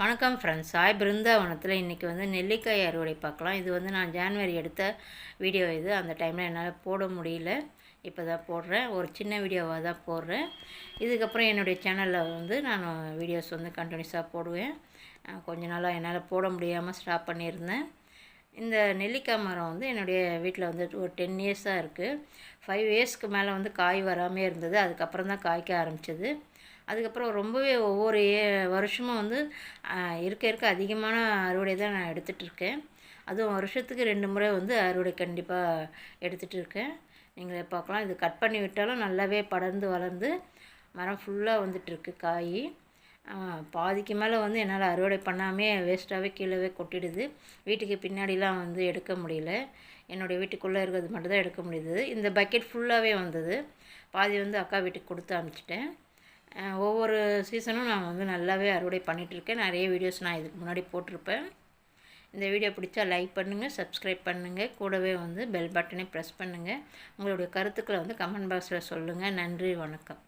வணக்கம் ஃப்ரெண்ட்ஸ் சாய் பிருந்தாவனத்தில் இன்றைக்கி வந்து நெல்லிக்காய் அறுவடை பார்க்கலாம். இது வந்து நான் ஜான்வரி எடுத்த வீடியோ இது. அந்த டைமில் என்னால் போட முடியல. இப்போ தான் போடுறேன். ஒரு சின்ன வீடியோவாக தான் போடுறேன். இதுக்கப்புறம் என்னுடைய சேனலில் வந்து நான் வீடியோஸ் வந்து கண்டினியூஸாக போடுவேன். கொஞ்ச நாளாக என்னால் போட முடியாமல் ஸ்டாப் பண்ணியிருந்தேன். இந்த நெல்லிக்காய் மரம் வந்து என்னுடைய வீட்டில் வந்து ஒரு டென் இயர்ஸாக இருக்குது ஃபைவ் இயர்ஸ்க்கு மேலே வந்து காய் வராமே இருந்தது. அதுக்கப்புறம் தான் காய்க்க ஆரம்பிச்சது. அதுக்கப்புறம் ரொம்பவே ஒவ்வொரு வருஷமும் வந்து இருக்க இருக்க அதிகமான அறுவடை தான் நான் எடுத்துகிட்ருக்கேன் அதுவும் வருஷத்துக்கு ரெண்டு முறை வந்து அறுவடை கண்டிப்பாக எடுத்துகிட்டு இருக்கேன் நீங்களே பார்க்கலாம். இது கட் பண்ணி விட்டாலும் நல்லாவே படர்ந்து வளர்ந்து மரம் ஃபுல்லாக வந்துட்டுருக்கு காய். பாதிக்கு மேலே வந்து என்னால் அறுவடை பண்ணாமே வேஸ்ட்டாகவே கீழே கொட்டிடுது. வீட்டுக்கு பின்னாடிலாம் வந்து எடுக்க முடியல. என்னுடைய வீட்டுக்குள்ளே இருக்கிறது மட்டும் தான் எடுக்க முடியுது. இந்த பக்கெட் ஃபுல்லாகவே வந்தது. பாதி வந்து அக்கா வீட்டுக்கு கொடுத்து அனுப்பிச்சிட்டேன். ஒவ்வொரு சீசனும் நான் வந்து நல்லாவே அறுவடை பண்ணிகிட்ருக்கேன் நிறைய வீடியோஸ் நான் இதுக்கு முன்னாடி போட்டிருப்பேன். இந்த வீடியோ பிடிச்சா லைக் பண்ணுங்கள் சப்ஸ்கிரைப் பண்ணுங்கள் கூடவே வந்து பெல் பட்டனை ப்ரெஸ் பண்ணுங்கள் உங்களுடைய கருத்துக்களை வந்து கமெண்ட் பாக்ஸில் சொல்லுங்கள் நன்றி வணக்கம்.